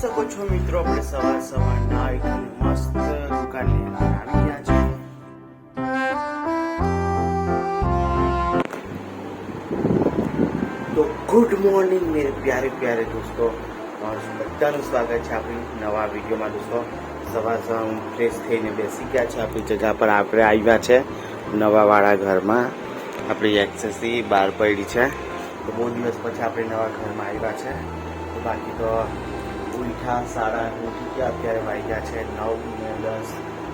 શકો છો મિત્રો, આપણે સવાર સવાર નાઈ મસ્ત દુકાનની અંદર છે. તો ગુડ મોર્નિંગ મેરે પ્યારે પ્યારે દોસ્તો બધાનું સ્વાગત છે આપણી નવા વિડીયોમાં દોસ્તો સવાર સવાર હું ફ્રેશ થઈને બેસી ગયા છે, આપણી જગ્યા પર આપણે આવ્યા છે, નવાવાળા ઘરમાં. આપણી એક્સેસી બહાર પડી છે. તો બહુ દિવસ પછી આપણે નવા ઘરમાં આવ્યા છે. તો બાકી તો ઉઠા સાડા આઠ ઉઠી ગયા અત્યારે વાગ્યા છે નવ ને દસ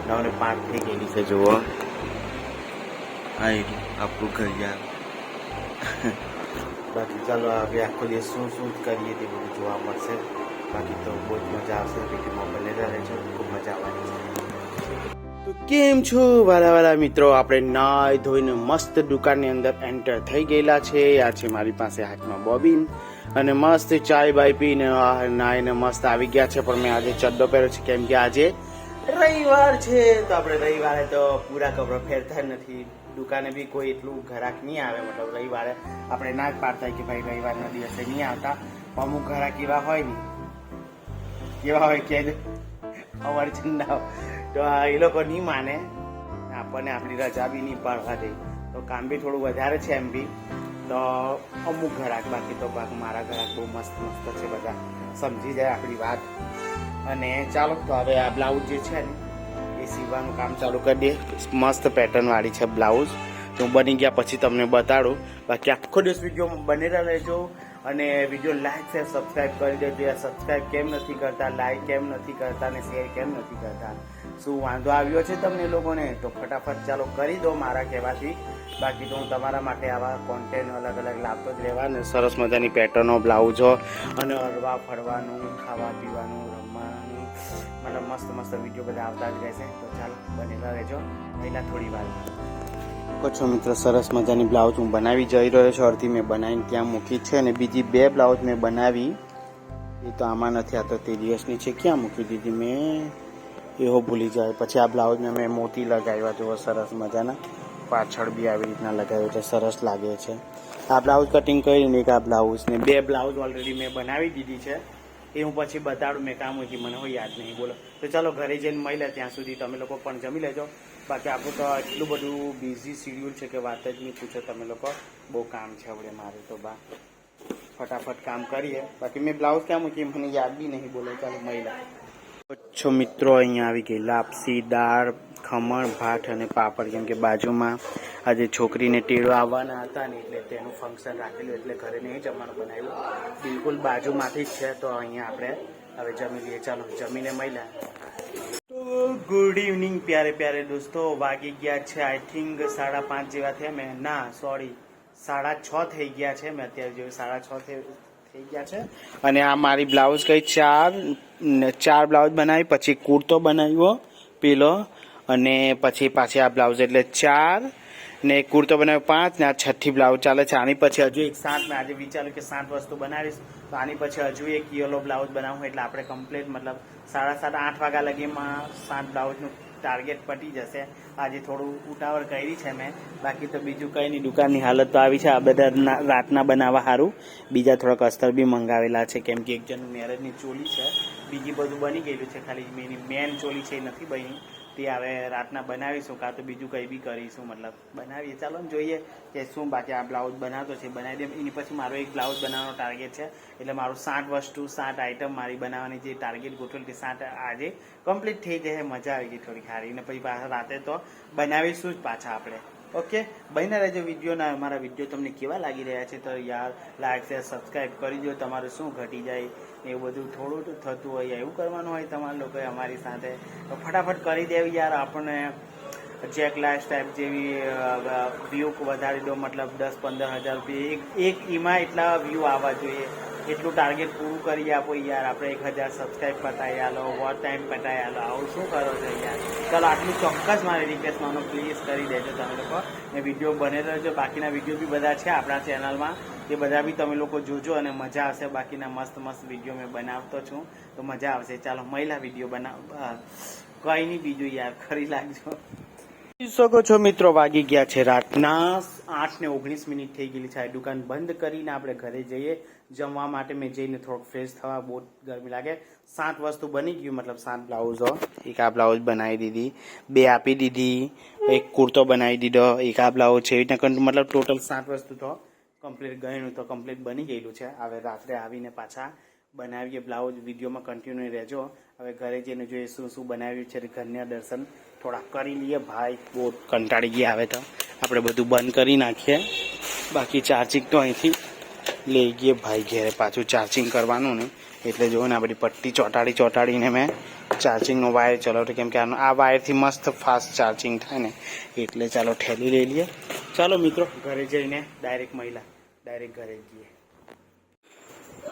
નવ ને પાંચ થઈ ગયેલી છે, જુઓ. આ આપણું ઘર યાર. બાકી ચાલો હવે આખો દિવસ શું શું કરીએ તે બધું જોવા મળશે. બાકી તો બહુ જ મજા આવશે વિડીયોમાં બનેલા રહેજો ખૂબ મજા આવવાની તો કેમ છો, વાલા વાલા મિત્રો? આપણે નાય ધોઈને મસ્ત દુકાનની અંદર એન્ટર થઈ ગયેલા છે. આ છે મારી પાસે હાથમાં બોબીન. અને મસ્ત ચાય બાય પીને નાઈને મસ્ત આવી ગયા છે. પણ મેં આજે ચડ્ડો પહેર્યો છે. કેમ કે આજે રવિવાર છે. તો આપણે રવિવારે તો પૂરા કપડા ફેરતા નથી. દુકાને બી કોઈ એટલું ઘરાક નહીં આવે. મતલબ રવિવારે આપણે ના જ પાડતા કે ભાઈ રવિવારના દિવસે નહીં આવતા. અમુક ઘરાક એવા હોય ને કેવા હોય કે અવાર ચંદા તો એ લોકો નહીં માને. આપણને આપણી રજા બી નહીં પાડવા દે. તો કામ બી થોડું વધારે છે એમ બી. તો અમુક ઘરાક, બાકી તો મારા ઘરાક બહુ મસ્ત મસ્ત છે બધા. સમજી જાય આપણી વાત. અને ચાલો, તો હવે આ બ્લાઉઝ જે છે ને, એ સીવવાનું કામ ચાલુ કરી દે. મસ્ત પેટર્ન વાળી છે બ્લાઉઝ. તો હું બની ગયા પછી તમને બતાડું. બાકી આખો દિવસ વીડિયો બનેલા રહેજો. અને વીડિયો લાઈક છે સબસ્ક્રાઈબ કરી દેજો. સબસ્ક્રાઈબ કેમ નથી કરતા? લાઈક કેમ નથી કરતા? અને શેર કેમ નથી કરતા? શું વાંધો આવ્યો છે તમને લોકોને? તો ફટાફટ ચાલો કરી દો મારા કહેવાથી. બાકી તો હું તમારા માટે આવા કોન્ટેન્ટ અલગ અલગ લાવતો જ રહેવાને. સરસ મજાની પેટર્નો બ્લાઉઝો અને હરવા ફરવાનું ખાવા પીવાનું રમવાનું. મતલબ મસ્ત મસ્ત વીડિયો બધા આવતા જ રહેશે. તો ચાલો બનેલા રહેજો. પહેલાં થોડી વાર. છો મિત્રો સરસ મજાની બ્લાઉઝ હું બનાવી જઈ રહ્યો છું. અડધી મેં બનાવીને ત્યાં મૂકી છે અને બીજી બે બ્લાઉઝ મેં બનાવી. એ તો આમાં નથી આ તો તે દિવસની છે. ક્યાં મૂકી દીધી મેં? એવો ભૂલી જાય. પછી આ બ્લાઉઝને મેં મોતી લગાવ્યા જુઓ સરસ મજાના. પાછળ બી આવી રીતના લગાવ્યું છે, સરસ લાગે છે. આ બ્લાઉઝ કટિંગ કરીને એક આ બ્લાઉઝ ને બે બ્લાઉઝ ઓલરેડી મેં બનાવી દીધી છે. એ હું પછી બતાડું, મેં કામ હોય મને હોય, યાદ નહીં. બોલો. તો ચાલો, ઘરે જઈને મળી ત્યાં સુધી તમે લોકો પણ જમી લેજો. બાકી આપણું તો એટલું બધું બિઝી શિડ્યુલ છે કે વાત જ નહીં પૂછો તમે લોકો. બહુ કામ છે હવે મારે તો, બા. ફટાફટ કામ કરીએ. બાકી મેં બ્લાઉઝ ક્યાં મૂકી, મને યાદ બી નહીં. બોલો, ચાલો મહિલા છો મિત્રો, અહીંયા આવી ગઈ લાપસી દાળ ખમણ, ભાત અને પાપડ કેમ કે બાજુમાં આજે છોકરીને ટેડવા આવવાના હતા ને એટલે તેનું ફંક્શન રાખેલું, એટલે ઘરે નહીં જમવાનું બનાવ્યું. બિલકુલ બાજુમાંથી જ છે, તો અહીંયા આપણે હવે જમી લઈએ. ચાલો, જમીને મળ્યા. ગુડ ઇવનિંગ પ્યારે પ્યારે દોસ્તો. વાગી ગયા છે આઈ થિંક સાડા પાંચ જેવા થયા મેં. ના સોરી સાડા છ થઈ ગયા છે. મેં અત્યારે જેવું સાડા છ થઈ ગયા છે. અને આ મારી બ્લાઉઝ કઈ ચાર ચાર બ્લાઉઝ બનાવી, પછી કુર્તો બનાવ્યો, પેલો. અને પછી પાછી આ બ્લાઉઝ એટલે ચાર, ને કુર્તો બનાવ્યો પાંચ, ને આ છઠ્ઠી બ્લાઉઝ ચાલે છે. આની પછી હજુ એક સાત, મેં આજે વિચાર્યું કે સાત વસ્તુ બનાવીશ. તો આની પછી હજુ એક યલો બ્લાઉઝ બનાવું એટલે આપણે કમ્પ્લીટ મતલબ સાડા સાત, આઠ વાગ્યા લગીમાં સાત બ્લાઉઝનું ટાર્ગેટ પટી જશે. આજે થોડું ઉતાવળ કરી છે મેં. બાકી તો બીજું કંઈ નહીં, દુકાનની હાલત તો આવી છે. આ બધા રાતના બનાવવા સારું બીજા થોડાક અસ્તર બી મંગાવેલા છે, કેમ કે એક જણનું મેરેજની ચોલી છે. બીજી બધું બની ગયેલું છે, ખાલી મેની મેન ચોલી છે, એ નથી બની. તે હવે રાતના બનાવીશું કાં તો બીજું કંઈ બી કરીશું, મતલબ બનાવીએ. ચાલો ને જોઈએ કે શું બાકી આ બ્લાઉઝ બનાવતો છે, બનાવી દે. એની પછી મારો એક બ્લાઉઝ બનાવવાનો ટાર્ગેટ છે. એટલે મારું સાત વસ્તુ, સાત આઈટમ મારી બનાવવાની જે ટાર્ગેટ ગોઠવેલ કે સાત આજે કમ્પ્લીટ થઈ જાય. મજા આવી ગઈ થોડી સારી ને પછી પાછા રાતે તો બનાવીશું જ પાછા આપણે. ઓકે બહીને રહેજો વિડીયોના. અમારા વીડિયો તમને કેવા લાગી રહ્યા છે તો યાર લાઈક શેર સબસ્ક્રાઈબ કરી દો. તમારે શું ઘટી જાય એવું બધું થોડું થતું હોય, એવું કરવાનું હોય તમારા લોકોએ અમારી સાથે. તો ફટાફટ કરી દેવી યાર આપણને. જેક લાઇફ ટાઈપ જેવી વ્યૂ વધારી દો, મતલબ દસ, પંદર હજાર રૂપિયા. એક એક ઈમાં એટલા વ્યૂ આવવા જોઈએ. એટલું ટાર્ગેટ પૂરું કરી આપો યાર. આપણે એક હજાર સબસ્ક્રાઈબ પતાવી આલો વોટ ટાઈમ પતાવી આલો. આવું શું કરો છો યાર? ચાલો, આટલું ચોક્કસ મારી રિક્વેસ્ટ માનો પ્લીઝ કરી દેજો તમે લોકો. ને વીડિયો બને રહેજો. બાકીના વીડિયો બી બધા છે આપણા ચેનલમાં એ બધા બી તમે લોકો જોજો અને મજા આવશે. બાકીના મસ્ત મસ્ત વીડિયો મેં બનાવતો છું. તો મજા આવશે. ચાલો મહિલા વીડિયો બનાવ કંઈ નહીં બીજું યાર. ખરી લાગજો. શકો છો મિત્રો, વાગી ગયા છે રાતના આઠ ને ઓગણીસ મિનિટ થઈ ગયેલી છે. આ દુકાન બંધ કરીને આપણે ઘરે જઈએ. જમવા માટે મેં જઈને થોડોક ફ્રેશ થવા, બહુ ગરમી લાગે. સાત વસ્તુ બની ગયું, મતલબ સાત બ્લાઉઝો એક આ બ્લાઉઝ બનાવી દીધી, બે આપી દીધી, એક કુર્તો બનાવી દીધો, એક આ બ્લાઉઝ છે. એવી રીતના મતલબ ટોટલ સાત વસ્તુ તો કમ્પ્લીટ ગયેલું તો કમ્પ્લીટ બની ગયેલું છે. હવે રાત્રે આવીને પાછા બનાવીએ બ્લાઉઝ વિડીયોમાં કન્ટિન્યુ રહેજો. હવે ઘરે જઈને જોઈએ શું શું બનાવ્યું છે. ઘરના દર્શન થોડા કરી લઈએ. ભાઈ બહુ કંટાળી ગયા આવે તો. આપણે બધું બંધ કરી નાખીએ. બાકી ચાર્જિંગ તો અહીંથી લઈ ગઈએ ભાઈ ઘેરે પાછું ચાર્જિંગ કરવાનું ને. એટલે જો ને આપણી પટ્ટી ચોંટાડી ચોંટાડીને મેં ચાર્જિંગનો વાયર ચલાવતો કેમ કે આનો આ વાયરથી મસ્ત ફાસ્ટ ચાર્જિંગ થાય ને. એટલે ચાલો ઠેલી લઈ લઈએ. ચાલો મિત્રો, ઘરે જઈને ડાયરેક્ટ મહિલા ડાયરેક્ટ ઘરે જઈએ.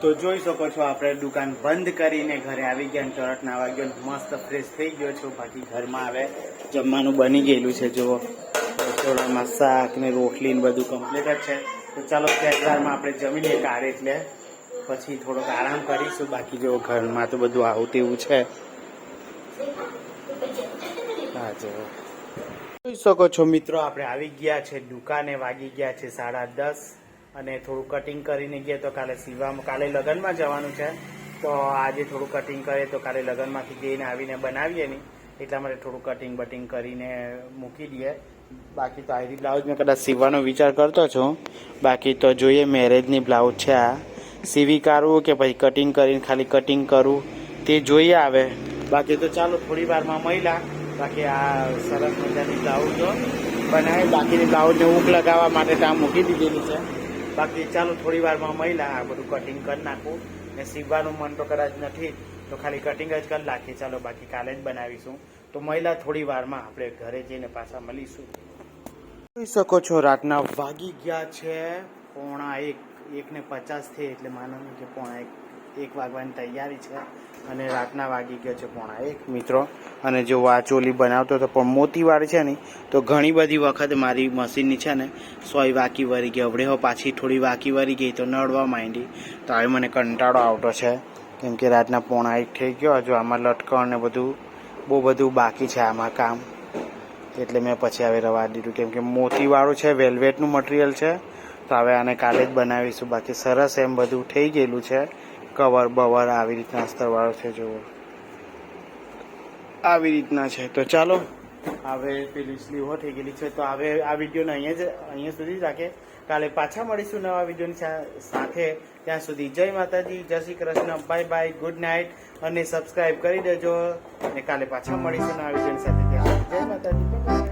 તો જોઈ શકો છો, આપણે દુકાન બંધ કરીને ઘરે આવી ગયા ચોરટ ના વાગ્યો મસ્ત ફ્રેશ થઈ ગયો છું. બાકી ઘરમાં હવે જમવાનું બની ગયેલું છે. જુઓ, રસોડામાં શાક ને રોટલી ને બધું કમ્પ્લીટ જ છે. તો ચાલો તહેવારમાં આપણે જમી લઈએ કાઢે એટલે પછી થોડોક આરામ કરીશું. બાકી જો ઘરમાં તો બધું આવું તેવું છે. હા જો જોઈ શકો છો મિત્રો, આપણે આવી ગયા છે. દુકાને વાગી ગયા છે સાડા દસ. અને થોડું કટિંગ કરીને ગયા તો કાલે સીવામાં કાલે લગ્નમાં જવાનું છે. તો આજે થોડું કટિંગ કરીએ તો કાલે લગ્નમાંથી જઈને આવીને બનાવીએ નહીં. એટલા માટે થોડું કટિંગ બટિંગ કરીને મૂકી દઈએ. બાકી તો આયરી બ્લાઉઝ મેં કદાચ સીવવાનો વિચાર કરતો છું. બાકી તો જોઈએ મેરેજની બ્લાઉઝ છે આ. સીવી કાઢવું કે પછી કટિંગ કરીને ખાલી કટિંગ કરવું તે જોઈએ આવે. બાકી તો ચાલો થોડી વારમાં મળ્યા. બાકી આ સરસ મજાની બ્લાઉઝ બનાવી. બાકીની બ્લાઉઝને ઊંઘ લગાવવા માટે ત્યાં મૂકી દીધેલી છે. બાકી ચાલો થોડી વારમાં મહિલા આ બધું કટિંગ કરી નાખું. ને સીવવાનું મન તો કદાચ નથી, તો ખાલી કટિંગ જ કરી નાખીએ. ચાલો બાકી કાલે જ બનાવીશું. તો મહિલા થોડી વારમાં આપણે ઘરે જઈને પાછા મળીશું. જોઈ શકો છો, રાતના વાગી ગયા છે પોણા એક. એક ને પચાસ થઈ એટલે માનો કે પોણા એક. એક વાગવાની તૈયારી છે અને રાતના વાગી ગયો છે પોણા એક, મિત્રો. અને જો આ ચોલી બનાવતો હતો, પણ મોતીવાળી છે ને, તો ઘણી બધી વખત મારી મશીનની છે ને, સોય વાકી વળી ગઈ. હવે હો પાછી થોડી વાકી વળી ગઈ, તો નડવા માંડી. તો હવે મને કંટાળો આવતો છે. કેમ કે રાતના પોણા એક થઈ ગયો, હજુ આમાં લટકણ ને બધું, બહુ બધું બાકી છે આમાં કામ. એટલે મેં પછી હવે રવા દીધું. કેમ કે મોતીવાળું છે, વેલ્વેટનું મટીરિયલ છે. તો હવે આને કાલે જ બનાવીશું. બાકી સરસ એમ બધું થઈ ગયેલું છે. કવર બવર આવી રીતના અસ્તરવાળો છે, જુઓ. આવી રીતના છે. તો ચાલો, હવે પેલી સ્લીવો થઈ ગયેલી છે. તો હવે આ વિડીયોને અહીંયા જ, અહીંયા સુધી રાખે કાલે પાછા મળીશું નવા વિડીયોની સાથે. ત્યાં સુધી જય માતાજી, જય Shri Krishna, bye bye, good night. અને સબસ્ક્રાઈબ કરી દેજો. અને કાલે પાછા મળીશું નવા વિડીયોની સાથે. જય માતાજી.